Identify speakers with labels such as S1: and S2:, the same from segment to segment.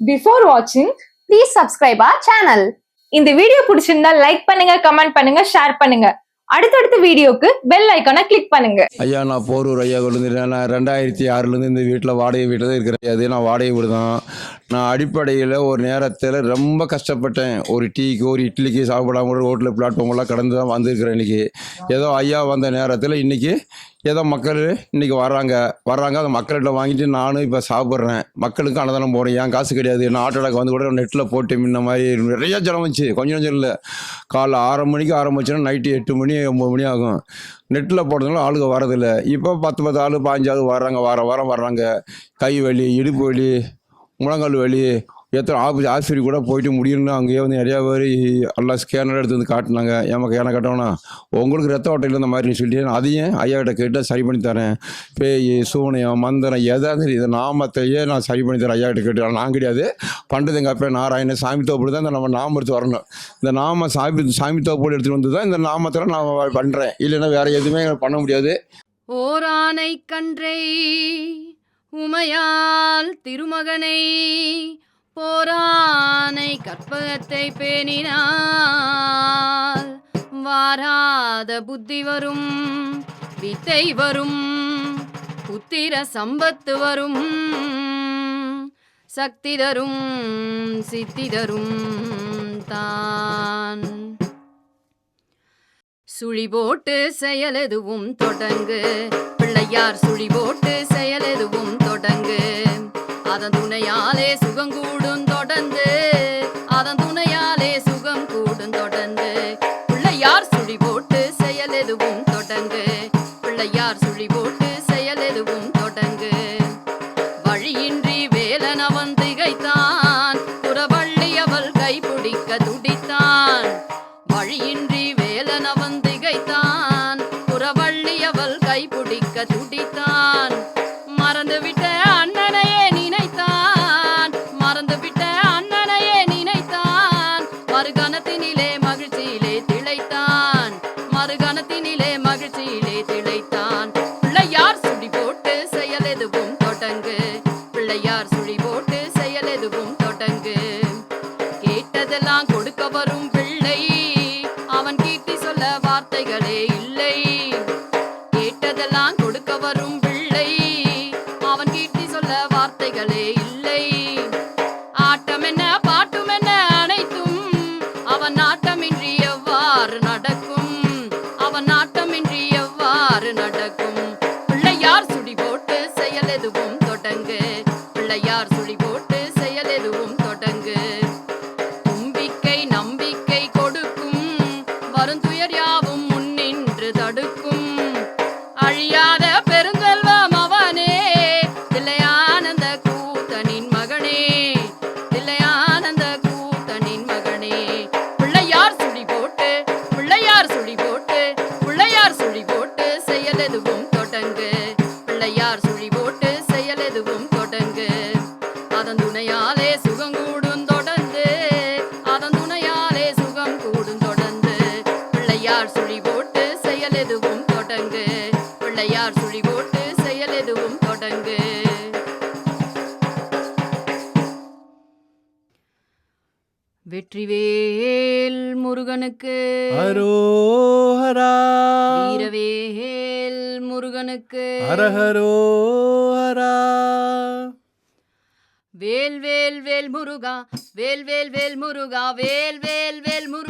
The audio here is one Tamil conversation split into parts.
S1: பிஃபோர் வாட்சிங்
S2: ப்ளீஸ் சப்ஸ்கிரைப் ஆர் சேனல்
S1: இந்த வீடியோ பிடிச்சிருந்தா லைக் பண்ணுங்க கமெண்ட் பண்ணுங்க ஷேர் பண்ணுங்க. அடுத்தடுத்த வீடியோக்கு பெல் ஐக்கானை கிளிக் பண்ணுங்க.
S3: ஐயா நான் போரூர் ஐயா கொண்டு நான் ரெண்டாயிரத்தி ஆறுலேருந்து இந்த வீட்டில் வாடகை வீட்டில் தான் இருக்கிறேன். அது நான் வாடகை வீடு தான். நான் அடிப்படையில் ஒரு நேரத்தில் ரொம்ப கஷ்டப்பட்டேன். ஒரு டீக்கு ஒரு இட்லிக்கு சாப்பிடாம கூட ரோட்டில் பிளாட்ஃபார்மெல்லாம் கடந்து தான் வந்திருக்கிறேன் இன்றைக்கி ஏதோ ஐயா வந்த நேரத்தில் இன்றைக்கி ஏதோ மக்கள் இன்றைக்கி வர்றாங்க. வர்றாங்க அதை மக்கள்கிட்ட வாங்கிட்டு நானும் இப்போ சாப்பிட்றேன். மக்களுக்கு அன்னதானம் போகிறேன் ஏன் காசு கிடையாது. நான் ஆட்டோடாக்கு வந்து கூட நெட்டில் போட்டு முன்ன மாதிரி நிறைய ஜலம் வந்துச்சு. கொஞ்சம் கொஞ்சம் இல்லை. காலைல ஆறு மணிக்கு ஆரம்பிச்சோன்னா நைட்டு எட்டு மணி ஒம்பது மணி ஆகும். நெட்டில் போடுறதுனால ஆளுங்க வரதில்லை இப்போ பத்து பத்து ஆள் பாஞ்சாவது வர்றாங்க. வார வாரம் வர்றாங்க. கை வலி இடுப்பு வலி முழங்கால் வலி எத்தனை ஆஃபீஸ் ஆஸ்பத்திரி கூட போயிட்டு முடியணும்னு அங்கேயே வந்து நிறையா பேர் எல்லாம் ஸ்கேனர் எடுத்து வந்து காட்டினாங்க. ஏமா ஏன்னா கேட்டோம்னா உங்களுக்கு ரத்த ஓட்டையில் இந்த மாதிரி சொல்லிட்டு நான் அதையும் ஐயாட்ட கேட்டால் கேட்டு சரி பண்ணி தரேன். பேய் சூனியம் மந்திரம் எதாவது இதை நாமத்தையே நான் சரி பண்ணி தரேன் ஐயாட்ட கேட்டு. நான் கிடையாது. பண்டது எங்கள் அப்பா நாராயண சாமி தோப்புல தான் இந்த நம்ம நாம எடுத்து வரணும். இந்த நாம சாமி சாமி தோப்போடு எடுத்துகிட்டு வந்து தான் இந்த நாமத்தில் நான் பண்ணுறேன் இல்லைன்னா வேறு எதுவுமே பண்ண முடியாது.
S4: ஓரானை கன்றை உமையால் திருமகனை போரானை கற்பகத்தை பேணினால் வாராத புத்தி வரும் வித்தை வரும் புத்திர சம்பத்து வரும் சக்தி தரும் சித்தி தரும் தான். சுழி போட்டு செயலெதுவும் தொடங்கு பிள்ளையார் சுழி போட்டு செயலெதுவும் தொடங்கு. அதன் துணையாலே சுகம் தொடர்ந்து. அழியாத பெருங்கல்வம் அவனே. தில்லையானந்த கூத்தனின் மகனே. தில்லையானந்த கூத்தனின் மகனே. பிள்ளையார் சுழி போட்டு பிள்ளையார் சுழி போட்டு பிள்ளையார் சுழி போட்டு செயலெதுவும் தொடங்கு. பிள்ளையார் சுழி போட்டு வெற்றிவேல் முருகனுக்கு.
S5: ஹரோஹரா
S4: வீரவேல் முருகனுக்கு.
S5: ஹரஹரோஹரா
S4: வேல் வேல் வேல் முருகா. வேல் வேல் வேல் முருகா. வேல் வேல் வேல் முருகா.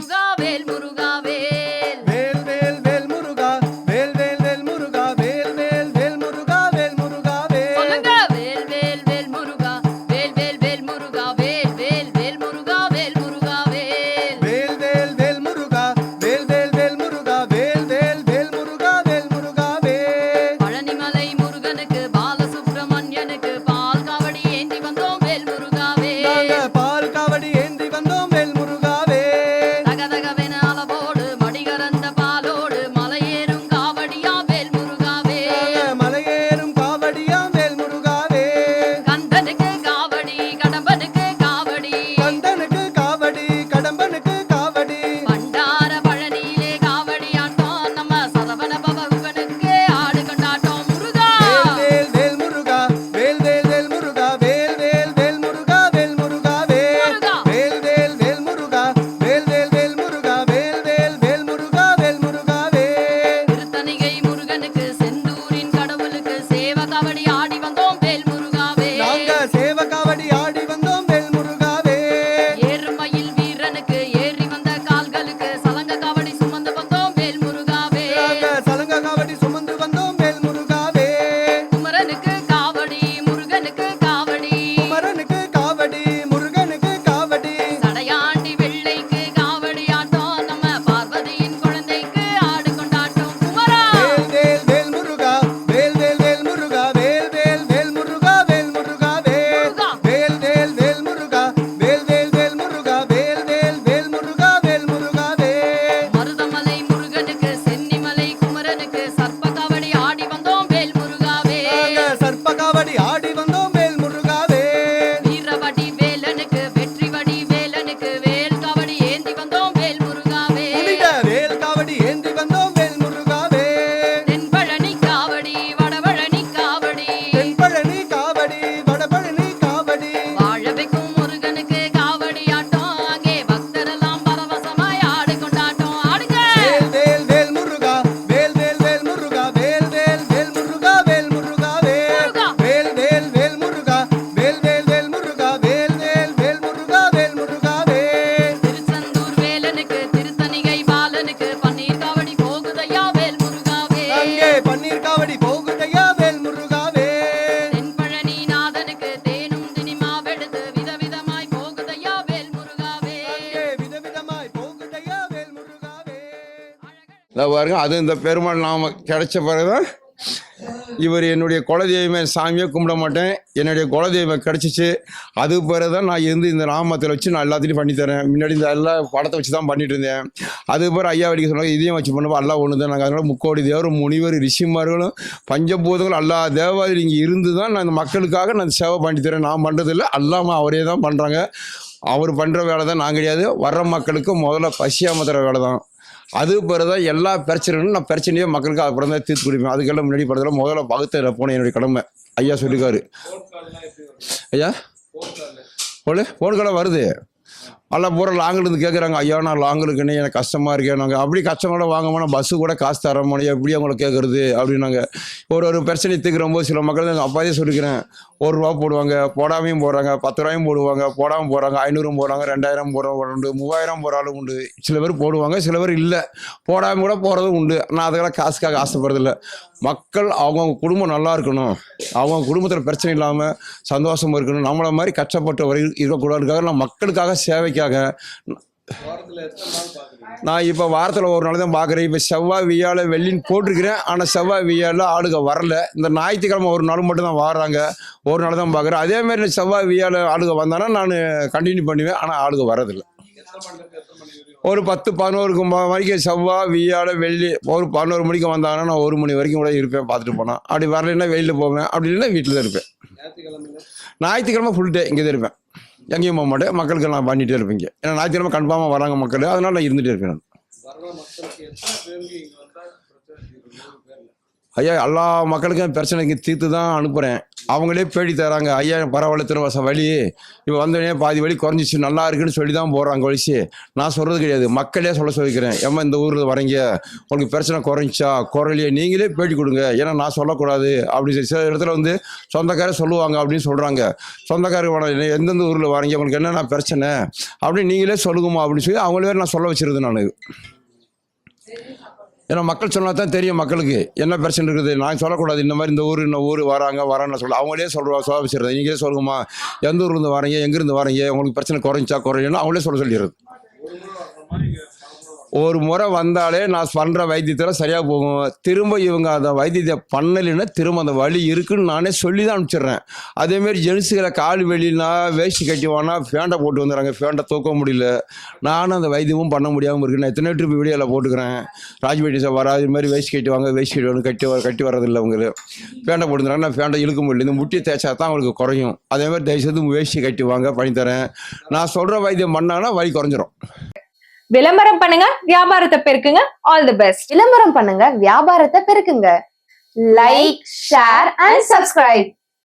S3: இந்த பாருங்க அது இந்த பெருமாள் நாம கிடைச்ச பிறகுதான் இவர் என்னுடைய குலதெய்வமே சாமியே கும்பிட மாட்டேன். என்னுடைய குலதெய்வம் கிடச்சிச்சு. அது பிறகு தான் நான் இருந்து இந்த நாமத்தில் வச்சு நான் எல்லாத்தையும் பண்ணித்தரேன் முன்னாடி இந்த எல்லா படத்தை வச்சு தான் பண்ணிட்டு இருந்தேன். அது பிறகு ஐயா வடிக்க சொன்னாங்க இதையும் வச்சு பண்ணுவோம் எல்லாம் ஒன்று தான் நாங்கள் அதனால் முக்கோடி தேவரும் முனிவர் ரிஷிமார்களும் பஞ்சபூதங்களும் எல்லா தேவாதிரி இங்கே இருந்து தான் நான் இந்த மக்களுக்காக நான் சேவை பண்ணித்தரேன் நான் பண்ணுறதில்ல எல்லாமே அவரே தான் பண்ணுறாங்க அவர் பண்ணுற வேலை தான் நான் கிடையாது. வர்ற மக்களுக்கு முதல்ல பசியாமத்துற வேலை தான் அது பிறகு எல்லா பிரச்சனைகளும் நான் பிரச்சனையே மக்களுக்கு அப்புறம் தான் தீர்த்து குடிப்பேன். அதுக்கெல்லாம் முன்னாடி படத்துல. முதல்ல பகுத்த போன என்னுடைய கடமை. ஐயா சொல்லிருக்காரு. ஐயா? போல? ஃபோன் கடை வருது. எல்லாம் பூரா லாங்கிலேருந்து கேட்குறாங்க ஐயா நான் லாங்கிலுக்குன்னு எனக்கு கஷ்டமாக இருக்கேன் நாங்கள் அப்படி கஷ்டங்களோட வாங்கம்மா பஸ்ஸு கூட காசு தர முடியும் எப்படி அவங்கள கேட்குறது அப்படின்னாங்க. ஒரு ஒரு பிரச்சனை தீர்க்கிற போது சில மக்கள் எங்கள் அப்பாவே சொல்லிக்கிறேன் ஒரு ரூபா போடுவாங்க போடாமையும் போடுறாங்க பத்து ரூபாயும் போடுவாங்க போடாமல் போடுறாங்க ஐநூறும் போடுறாங்க ரெண்டாயிரம் போடுறவங்க உண்டு மூவாயிரம் போடுறாலும் உண்டு. சில பேர் போடுவாங்க சில பேர் இல்லை. போடாமல் கூட போகிறதும் உண்டு. நான் அதுக்கெல்லாம் காசுக்காக ஆசைப்படுறதில்ல மக்கள் அவங்கவுங்க குடும்பம் நல்லா இருக்கணும். அவங்க குடும்பத்தில் பிரச்சனை இல்லாமல் சந்தோஷமாக இருக்கணும். நம்மளை மாதிரி கஷ்டப்பட்ட இருக்கக்கூடாதுக்காக நான் மக்களுக்காக சேவைக்காக நான் இப்போ வாரத்தில் ஒரு நாள் தான் பார்க்குறேன் இப்போ செவ்வாய் வியாழ வெள்ளின்னு போட்டிருக்கிறேன். ஆனால் செவ்வாய் வியாழ ஆளுங்க வரல. இந்த ஞாயிற்றுக்கிழமை ஒரு நாள் மட்டும் தான் வராங்க. ஒரு நாள் தான் பார்க்குறேன் அதே மாதிரி செவ்வாய் வியாழ ஆளுங்க வந்தானா நான் கண்டினியூ பண்ணுவேன். ஆனால் ஆளுங்க வரதில்லை. ஒரு பத்து பதினோருக்கு வரைக்கும் செவ்வாய் வியாழ வெள்ளி ஒரு பதினோரு மணிக்கு வந்தாங்கன்னா நான் ஒரு மணி வரைக்கும் கூட இருப்பேன். பார்த்துட்டு போனால் அப்படி வரலைன்னா வெளியில் போவேன். அப்படி இல்லைன்னா வீட்டில் தான் இருப்பேன். ஞாயிற்றுக்கிழமை ஃபுல் டே இங்கே தான் இருப்பேன். எங்கேயும் போக மாட்டேன். மக்களுக்கு நான் பண்ணிகிட்டே இருப்பேன் ஏன்னா ஞாயிற்றுக்கிழமை கன்ஃபார்மாக வராங்க மக்கள். அதனால நான் இருந்துகிட்டே இருப்பேன் நான். ஐயா எல்லா மக்களுக்கும் பிரச்சனைக்கு தீர்த்து தான் அனுப்புகிறேன் அவங்களே பேடி தராங்க. ஐயா பரவாயில்ல திருவாசம் வழி இப்போ வந்தோடனே பாதி வழி குறைஞ்சிச்சு. நல்லா இருக்குன்னு சொல்லி தான் போகிறாங்க வழிச்சு நான் சொல்கிறது கிடையாது. மக்களே சொல்ல சொல்லிக்கிறேன். ஏமா இந்த ஊரில் வரீங்க. உங்களுக்கு பிரச்சனை குறைஞ்சா குறையிலையே. நீங்களே பேட்டி கொடுங்க. ஏன்னா நான் சொல்லக்கூடாது. அப்படின்னு சொல்லி சில இடத்துல வந்து சொந்தக்காரர் சொல்லுவாங்க அப்படின்னு சொல்கிறாங்க சொந்தக்காரர் எந்தெந்த ஊரில் வரீங்க? உங்களுக்கு என்னென்ன பிரச்சனை? அப்படின்னு நீங்களே சொல்லுங்கம்மா அப்படின்னு சொல்லி அவங்களே நான் சொல்ல வச்சிருது நான். ஏன்னா மக்கள் சொன்னால் தான் தெரியும் மக்களுக்கு. என்ன பிரச்சனை இருக்குது? நான் சொல்லக்கூடாது. இந்த மாதிரி இந்த ஊர் இந்த ஊர் வராங்க வரான்னு சொல்ல அவங்களே சொல்கிறோம் சொல்ல நீங்களே சொல்லுங்கம்மா எந்த ஊர்லேருந்து வரீங்க எங்கேருந்து வரீங்க? உங்களுக்கு பிரச்சனை குறைஞ்சா குறையும்னு அவங்களே சொல்ல சொல்லிடுறது. ஒரு முறை வந்தாலே நான் பண்ணுற வைத்தியத்தில் சரியாக போகும். திரும்ப இவங்க அந்த வைத்தியத்தை பண்ணலைன்னா திரும்ப அந்த வலி இருக்குன்னு நானே சொல்லி தான் அனுப்பிச்சிடுறேன். அதேமாரி ஜென்ஸுகளை கால் வெளினா வேஷ்டி கட்டிவானா ஃபேண்டை போட்டு வந்துடுறாங்க. ஃபேண்டை தூக்க முடியல. நானும் அந்த வைத்தியமும் பண்ண முடியாமல் இருக்கு நான் எத்தனை ட்ரிப் வீடியோவில் போட்டுக்கிறேன். ராஜ்பேட்டி சார் வராது. இது மாதிரி வேஷ்டி கட்டுவாங்க. வேஷ்டி கட்டுவாங்க கட்டி வர கட்டி வர்றதில்லை அவங்க ஃபேண்டை போட்டுருந்தாங்க நான் ஃபேண்டை இழுக்க முடியல. இந்த முட்டியை தேய்ச்சா தான் அவங்களுக்கு குறையும். அதேமாதிரி தயவுசெய்து வேஷ்டி கட்டுவாங்க பண்ணி தரேன். நான் சொல்கிற வைத்தியம் பண்ணாங்கன்னா வழி குறைஞ்சிரும்.
S1: விளம்பரம் பண்ணுங்க வியாபாரத்தை பெருக்குங்க. ஆல் தி பெஸ்ட்
S2: விளம்பரம் பண்ணுங்க வியாபாரத்தை பெருக்குங்க. Like share and subscribe